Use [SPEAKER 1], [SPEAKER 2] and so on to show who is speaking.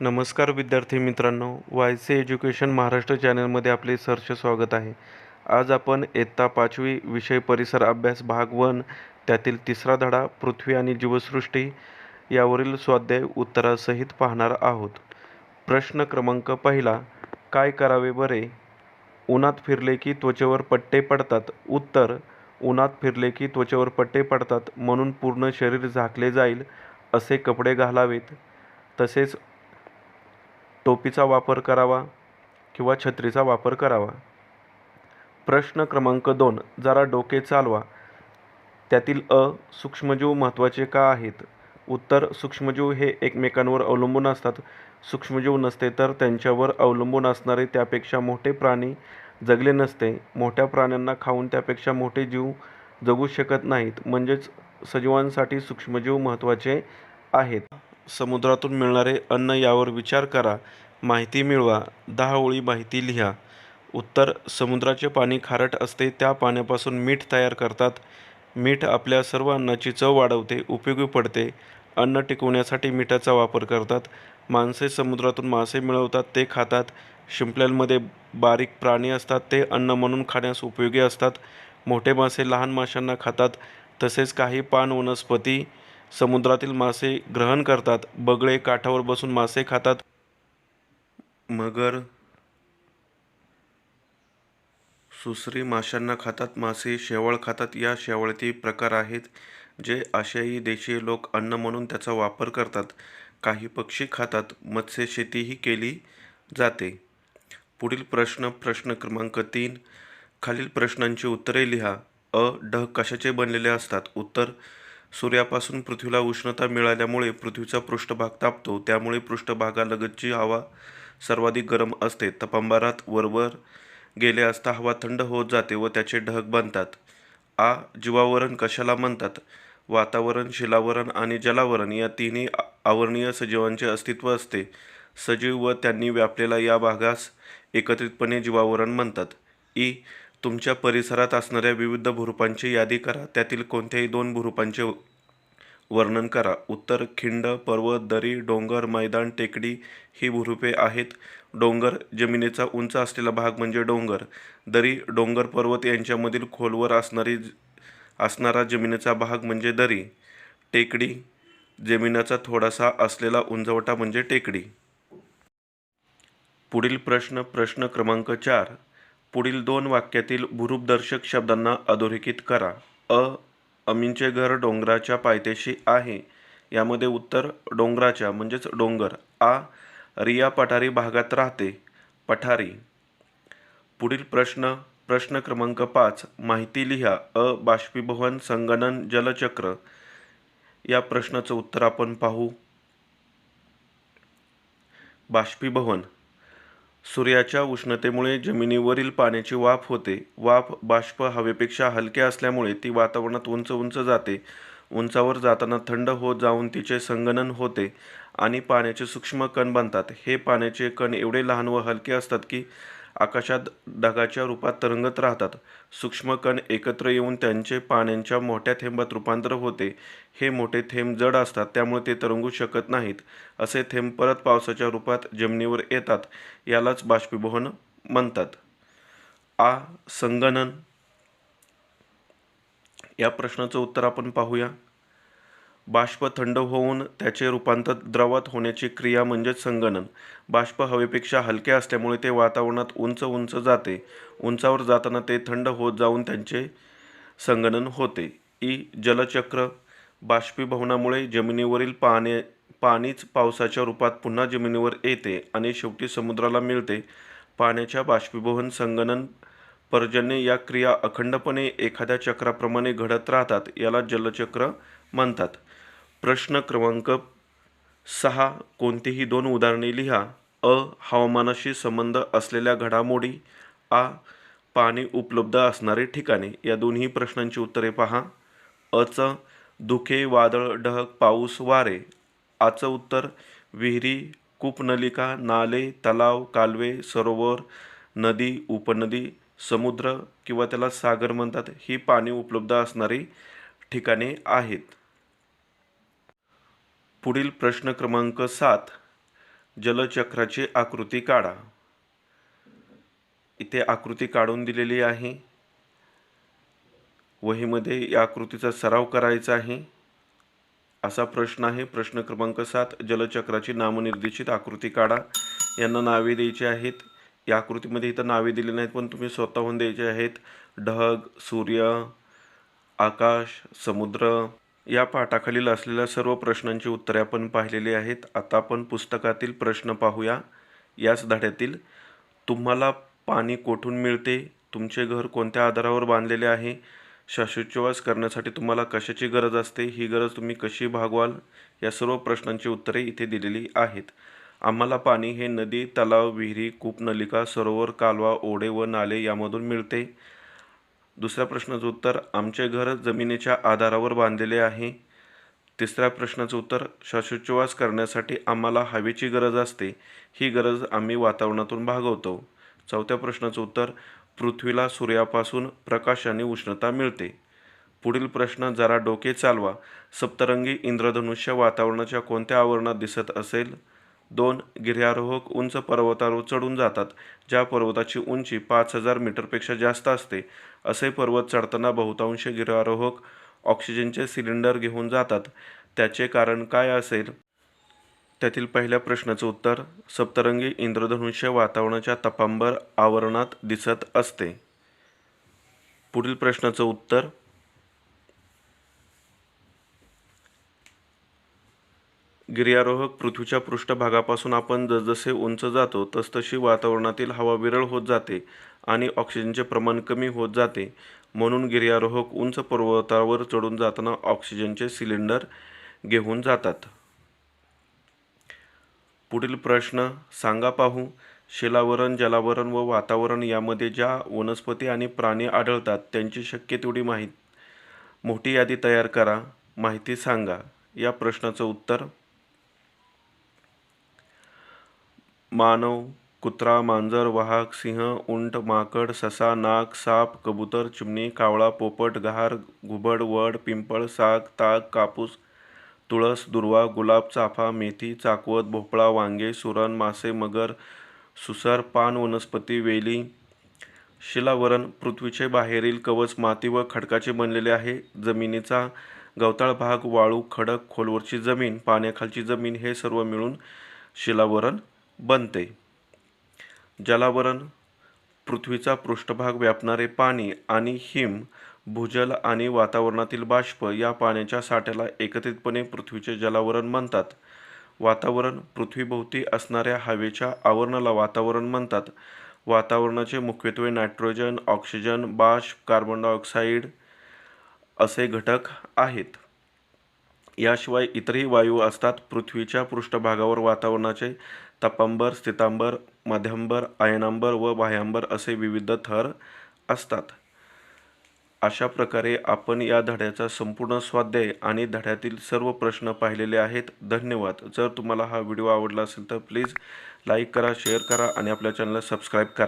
[SPEAKER 1] नमस्कार विद्यार्थी मित्रांनो वाय सी एज्युकेशन महाराष्ट्र चॅनलमध्ये आपले सरचे स्वागत आहे. आज आपण इयत्ता पाचवी विषय परिसर अभ्यास भाग वन त्यातील तिसरा धडा पृथ्वी आणि जीवसृष्टी यावरील स्वाध्याय उत्तरासहित पाहणार आहोत. प्रश्न क्रमांक पहिला काय करावे बरे? उन्हात फिरले की त्वचेवर पट्टे पडतात. उत्तर उन्हात फिरले की त्वचेवर पट्टे पडतात म्हणून पूर्ण शरीर झाकले जाईल असे कपडे घालावेत. तसेच टोपीचा वापर करावा किंवा छत्रीचा वापर करावा? प्रश्न क्रमांक दोन. जरा डोके चालवा. त्यातील अ सूक्ष्मजीव महत्त्वाचे का आहेत? उत्तर सूक्ष्मजीव हे एकमेकांवर अवलंबून असतात. सूक्ष्मजीव नसते तर त्यांच्यावर अवलंबून असणारे त्यापेक्षा मोठे प्राणी जगले नसते. मोठ्या प्राण्यांना खाऊन त्यापेक्षा मोठे जीव जगू शकत नाहीत. म्हणजेच सजीवांसाठी सूक्ष्मजीव महत्त्वाचे आहेत. समुद्रातून मिळणारे अन्न यावर विचार करा माहिती मिळवा दहा ओळी माहिती लिहा. उत्तर समुद्राचे पाणी खारट असते त्या पाण्यापासून मीठ तयार करतात. मीठ आपल्या सर्व अन्नाची चव वाढवते उपयोगी पडते. अन्न टिकवण्यासाठी मिठाचा वापर करतात. माणसे समुद्रातून मासे मिळवतात ते खातात. शिंपल्यांमध्ये बारीक प्राणी असतात ते अन्न म्हणून खाण्यास उपयोगी असतात. मोठे मासे लहान माशांना खातात. तसेच काही पान वनस्पती समुद्रातील मासे ग्रहण करतात. बगळे काठावर बसून मासे खातात. मगर सुसरी माशांना खातात. मासे शेवाळ खातात. या शेवाळचे प्रकार आहेत जे आशियाई देशीय लोक अन्न म्हणून त्याचा वापर करतात. काही पक्षी खातात. मत्स्यशेतीही केली जाते. पुढील प्रश्न प्रश्न क्रमांक तीन. खालील प्रश्नांची उत्तरे लिहा. अ ढ कशाचे बनलेले असतात? उत्तर सूर्यापासून पृथ्वीला उष्णता मिळाल्यामुळे पृथ्वीचा पृष्ठभाग तापतो. त्यामुळे पृष्ठभागालगतची हवा सर्वाधिक गरम असते. तापमानात वरवर गेले असता हवा थंड होत जाते व त्याचे ढग बनतात. आ जीवावरण कशाला म्हणतात? वातावरण शिलावरण आणि जलावरण या तिन्ही आवरणीय सजीवांचे अस्तित्व असते. सजीव व त्यांनी व्यापलेला या भागास एकत्रितपणे जीवावरण म्हणतात. ई तुमच्या परिसरात असणाऱ्या विविध भुरुपांची यादी करा. त्यातील कोणत्याही दोन भुरुपांचे वर्णन करा. उत्तर खिंड पर्वत दरी डोंगर मैदान टेकडी ही भुरुपे आहेत. डोंगर जमिनीचा उंच असलेला भाग म्हणजे डोंगर. दरी डोंगर पर्वत यांच्यामधील खोलवर असणारी असणारा जमिनीचा भाग म्हणजे दरी. टेकडी जमिनीचा थोडासा असलेला उंचवटा म्हणजे टेकडी. पुढील प्रश्न प्रश्न क्रमांक चार. पुढील दोन वाक्यातील भूरूपदर्शक शब्दांना अधोरेखित करा. अ अमीनचे घर डोंगराच्या पायथ्याशी आहे. यामध्ये उत्तर डोंगराच्या म्हणजेच डोंगर. आ रिया पठारी भागात राहते. पठारी. पुढील प्रश्न प्रश्न क्रमांक पाच माहिती लिहा. अ बाष्पीभवन संगणन जलचक्र. या प्रश्नाचं उत्तर आपण पाहू. बाष्पीभवन. सूर्याच्या उष्णतेमुळे जमिनीवरील पाण्याची वाफ होते. वाफ बाष्प हवेपेक्षा हलके असल्यामुळे ती वातावरणात उंच उंच जाते. उंचावर जाताना थंड होत जाऊन तिचे संगणन होते आणि पाण्याचे सूक्ष्म कण बनतात. हे पाण्याचे कण एवढे लहान व हलके असतात की आकाशात ढगाच्या रूपात तरंगत राहतात. सूक्ष्म कण एकत्र येऊन त्यांचे पाण्याच्या मोठ्या थेंबात रूपांतर होते. हे मोठे थेंब जड असतात त्यामुळे ते तरंगू शकत नाहीत. असे थेंब परत पावसाच्या रूपात जमिनीवर येतात यालाच बाष्पीभवन म्हणतात. आ संगणन. या प्रश्नाचं उत्तर आपण पाहूया. बाष्प थंड होऊन त्याचे रूपांतर द्रवात होण्याची क्रिया म्हणजेच संगणन. बाष्प हवेपेक्षा हलके असल्यामुळे ते वातावरणात उंच उंच जाते. उंचावर जाताना ते थंड होत जाऊन त्यांचे संगणन होते. ई जलचक्र बाष्पीभवनामुळे जमिनीवरील पाणी पाणीच पावसाच्या रूपात पुन्हा जमिनीवर येते आणि शेवटी समुद्राला मिळते. पाण्याच्या बाष्पीभवन संगणन पर्जन्य या क्रिया अखंडपणे एखाद्या चक्राप्रमाणे घडत राहतात याला जलचक्र म्हणतात. प्रश्न क्रमांक सहा कोणतीही दोन उदाहरणे लिहा. अ हवामानाशी संबंध असलेल्या घडामोडी. आ पाणी उपलब्ध असणारे ठिकाणे. या दोन्ही प्रश्नांची उत्तरे पहा. अच धुके वादळ ढग पाऊस वारे. आचं उत्तर विहिरी कूपनलिका नाले तलाव कालवे सरोवर नदी उपनदी समुद्र किंवा त्याला सागर म्हणतात. ही पाणी उपलब्ध असणारी ठिकाणे आहेत. पुढील प्रश्न क्रमांक सात जलचक्राची आकृती काढा. इथे आकृती काढून दिलेली आहे. वहीमध्ये या आकृतीचा सराव करायचा आहे. असा प्रश्न आहे. प्रश्न क्रमांक सात जलचक्राची नामनिर्देशित आकृती काढा. यांना नावे द्यायची आहेत. या आकृतीमध्ये इथं नावे दिली नाहीत पण तुम्ही स्वतःहून द्यायचे आहेत. ढग सूर्य आकाश समुद्र या पाठाखालील असलेल्या सर्व प्रश्नांची उत्तरे आपण पाहिलेली आहेत. आता आपण पुस्तकातील प्रश्न पाहूया. याच धड्यातील तुम्हाला पाणी कोठून मिळते? तुमचे घर कोणत्या आधारावर बांधलेले आहे? श्वासोच्छवास करण्यासाठी तुम्हाला कशाची गरज असते? ही गरज तुम्ही कशी भागवाल? या सर्व प्रश्नांची उत्तरे इथे दिलेली आहेत. आम्हाला पाणी हे नदी तलाव विहिरी कूपनलिका सरोवर कालवा ओढे व नाले यामधून मिळते. दुसऱ्या प्रश्नाचं उत्तर आमचे घर जमिनीच्या आधारावर बांधलेले आहे. तिसऱ्या प्रश्नाचं उत्तर श्वासोच्छवास करण्यासाठी आम्हाला हवेची गरज असते ही गरज आम्ही वातावरणातून भागवतो. चौथ्या प्रश्नाचं उत्तर पृथ्वीला सूर्यापासून प्रकाश आणि उष्णता मिळते. पुढील प्रश्न जरा डोके चालवा. सप्तरंगी इंद्रधनुष्य वातावरणाच्या कोणत्या आवरणात दिसत असेल? दोन गिर्यारोहक उंच पर्वतावर चढून जातात ज्या पर्वताची उंची पाच हजार मीटरपेक्षा जास्त असते. असे पर्वत चढताना बहुतांश गिर्यारोहक ऑक्सिजनचे सिलेंडर घेऊन जातात. त्याचे कारण काय असेल? त्यातील पहिल्या प्रश्नाचं उत्तर सप्तरंगी इंद्रधनुष्य वातावरणाच्या तपांबर आवरणात दिसत असते. पुढील प्रश्नाचं उत्तर गिर्यारोहक पृथ्वीच्या पृष्ठभागापासून आपण जसजसे उंच जातो तसतशी वातावरणातील हवा विरळ होत जाते आणि ऑक्सिजनचे प्रमाण कमी होत जाते. म्हणून गिर्यारोहक उंच पर्वतावर चढून जाताना ऑक्सिजनचे सिलेंडर घेऊन जातात. पुढील प्रश्न सांगा पाहू. शिलावरण जलावरण व वातावरण यामध्ये ज्या वनस्पती आणि प्राणी आढळतात त्यांची शक्य तेवढी माहिती मोठी यादी तयार करा. माहिती सांगा. या प्रश्नाचं उत्तर मानव कुत्रा मांजर वाहक सिंह उंट माकड ससा नाग साप कबूतर चिमणी कावळा पोपट गहार घुबड वड पिंपळ साग ताग कापूस तुळस दुर्वा गुलाब चाफा मेथी चाकवत भोपळा वांगे सुरण मासे मगर सुसर पान वनस्पती वेली शिलावरण पृथ्वीचे बाहेरील कवच माती व खडकाचे बनलेले आहे. जमिनीचा गवताळ भाग वाळू खडक खोलवरची जमीन पाण्याखालची जमीन हे सर्व मिळून शिलावरण बनते. जलावरण पृथ्वीचा पृष्ठभाग व्यापणारे पाणी आणि हिम भूजल आणि वातावरणातील बाष्प या पाण्याच्या साठ्याला एकत्रितपणे पृथ्वीचे जलावरण म्हणतात. वातावरण पृथ्वीभोवती असणाऱ्या हवेच्या आवरणाला वातावरण म्हणतात. वातावरणाचे मुख्यत्वे नायट्रोजन ऑक्सिजन बाष्प कार्बन डायऑक्साईड असे घटक आहेत. याशिवाय इतरही वायू असतात. पृथ्वीच्या पृष्ठभागावर वातावरणाचे तपांबर स्थितांबर मध्यांबर आयनांबर व बाह्यांबर असे विविध थर असतात. अशा प्रकारे आपण या धड्याचा संपूर्ण स्वाध्याय आणि धड्यातील सर्व प्रश्न पाहिलेले आहेत. धन्यवाद. जर तुम्हाला हा व्हिडिओ आवडला असेल तर प्लीज लाईक करा शेअर करा आणि आपल्या चॅनलला सबस्क्राईब करा.